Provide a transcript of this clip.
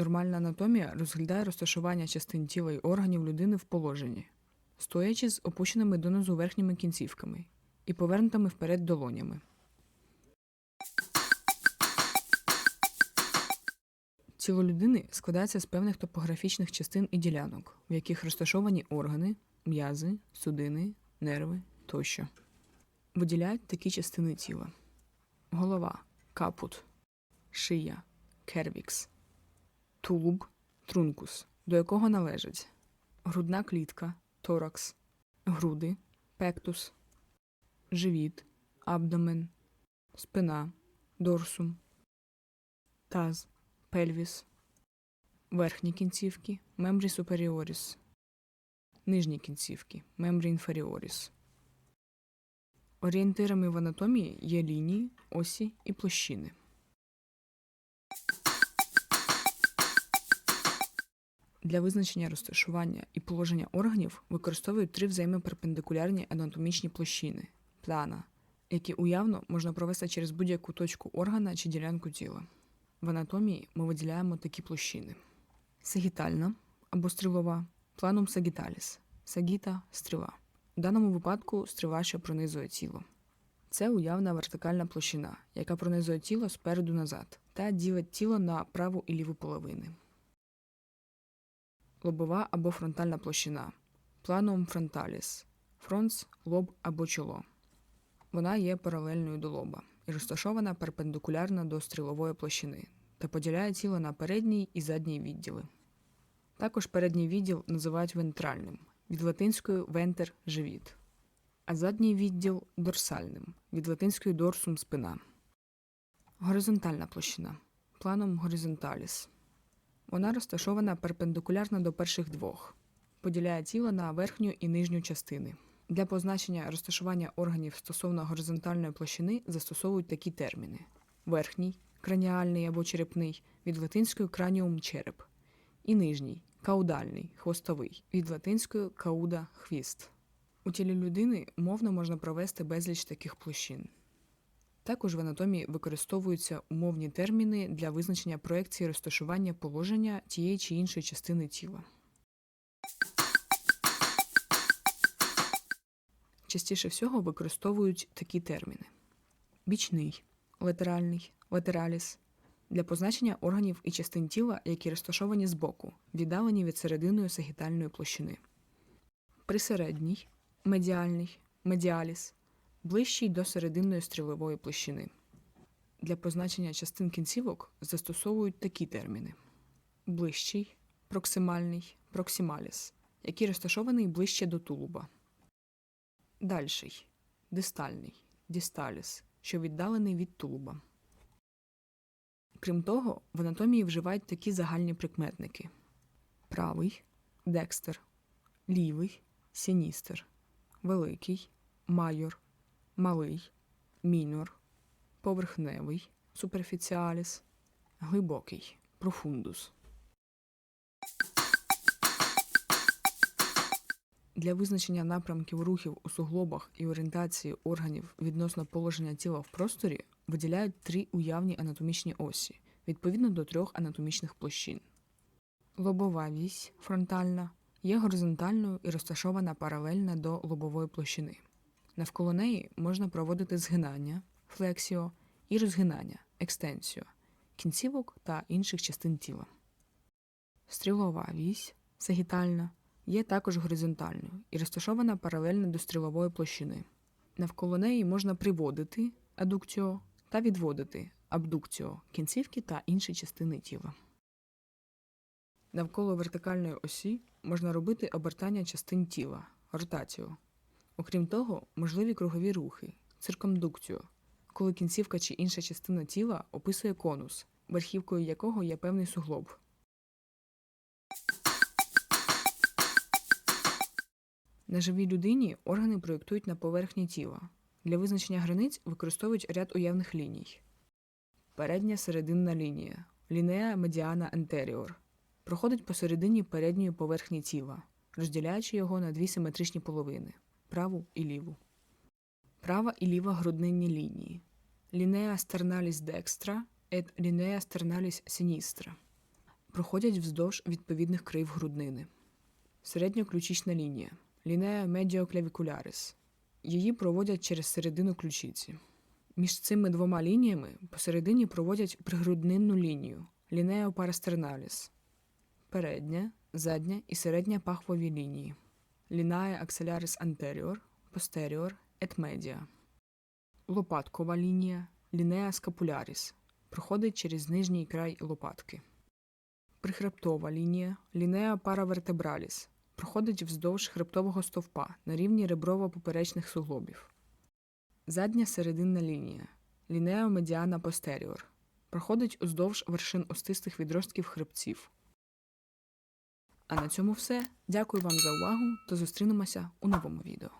Нормальна анатомія розглядає розташування частин тіла й органів людини в положенні, стоячи з опущеними донизу верхніми кінцівками і повернутими вперед долонями. Тіло людини складається з певних топографічних частин і ділянок, в яких розташовані органи, м'язи, судини, нерви тощо. Виділяють такі частини тіла: голова капут, шия кервікс, тулуб трункус, до якого належать грудна клітка торакс, груди пектус, живіт, абдомен, спина, дорсум, таз, пельвіс, верхні кінцівки мембрі суперіоріс, нижні кінцівки мембрі інферіоріс. Орієнтирами в анатомії є лінії, осі і площини. Для визначення розташування і положення органів використовують три взаємоперпендикулярні анатомічні площини плана, які уявно можна провести через будь-яку точку органа чи ділянку тіла. В анатомії ми виділяємо такі площини: сагітальна або стрілова, планум сагіталіс, сагіта стріла. У даному випадку стріла, що пронизує тіло. Це уявна вертикальна площина, яка пронизує тіло спереду назад та ділить тіло на праву і ліву половини. Лобова або фронтальна площина. Планум фронталіс. Фронц, лоб або чоло. Вона є паралельною до лоба і розташована перпендикулярно до стрілової площини та поділяє тіло на передній і задній відділи. Також передній відділ називають вентральним від латинської вентер живіт, а задній відділ дорсальним від латинської дорсум спина. Горизонтальна площина планом горизонталіс. Вона розташована перпендикулярно до перших двох, поділяє тіло на верхню і нижню частини. Для позначення розташування органів стосовно горизонтальної площини застосовують такі терміни: верхній краніальний або черепний від латинської краніум череп, і нижній каудальний хвостовий від латинської кауда хвіст. У тілі людини умовно можна провести безліч таких площин. Також в анатомії використовуються умовні терміни для визначення проекції розташування положення тієї чи іншої частини тіла. Частіше всього використовують такі терміни: бічний, латеральний, латераліс. Для позначення органів і частин тіла, які розташовані збоку, віддалені від серединної сагітальної площини, присередній, медіальний, медіаліс ближчий до серединної стрілової площини. Для позначення частин кінцівок застосовують такі терміни: ближчий, проксимальний, проксималіс, який розташований ближче до тулуба, дальший, дистальний, дісталіс, що віддалений від тулуба. Крім того, в анатомії вживають такі загальні прикметники: правий, декстер, лівий, сіністер, великий, майор малий, мінор, поверхневий, суперфіціаліс, глибокий, профундус. Для визначення напрямків рухів у суглобах і орієнтації органів відносно положення тіла в просторі виділяють три уявні анатомічні осі відповідно до трьох анатомічних площин. Лобова вісь фронтальна є горизонтальною і розташована паралельно до лобової площини. Навколо неї можна проводити згинання, флексіо і розгинання, екстенсіо, кінцівок та інших частин тіла. Стрілова вісь сагітальна є також горизонтальною і розташована паралельно до стрілової площини. Навколо неї можна приводити адукціо та відводити абдукціо кінцівки та інші частини тіла. Навколо вертикальної осі можна робити обертання частин тіла ротацію. Окрім того, можливі кругові рухи, циркумдукцію, коли кінцівка чи інша частина тіла описує конус, верхівкою якого є певний суглоб. На живій людині органи проєктують на поверхні тіла. Для визначення границь використовують ряд уявних ліній. Передня серединна лінія лінея медіана антеріор проходить посередині передньої поверхні тіла, розділяючи його на дві симетричні половини праву і ліву. Права і ліва груднинні лінії. Лінея стерналіс декстра et лінея стерналіс сіністра. проходять вздовж відповідних крив груднини. Середньоключична лінія лінея медіоклявікулярис. Її проводять через середину ключиці. Між цими двома лініями посередині проводять пригруднинну лінію лінея парастерналіс. Передня, задня і середня пахвові лінії. Лінея акселярис posterior et media. Лопаткова лінія лінея скапуляріс проходить через нижній край лопатки. Прихребтова лінія лінея паравертебраліс проходить вздовж хребтового стовпа на рівні реброво-поперечних суглобів. Задня серединна лінія лінея медіана постеріор проходить уздовж вершин остистих відростків хребців. А на цьому все. Дякую вам за увагу та зустрінемося у новому відео.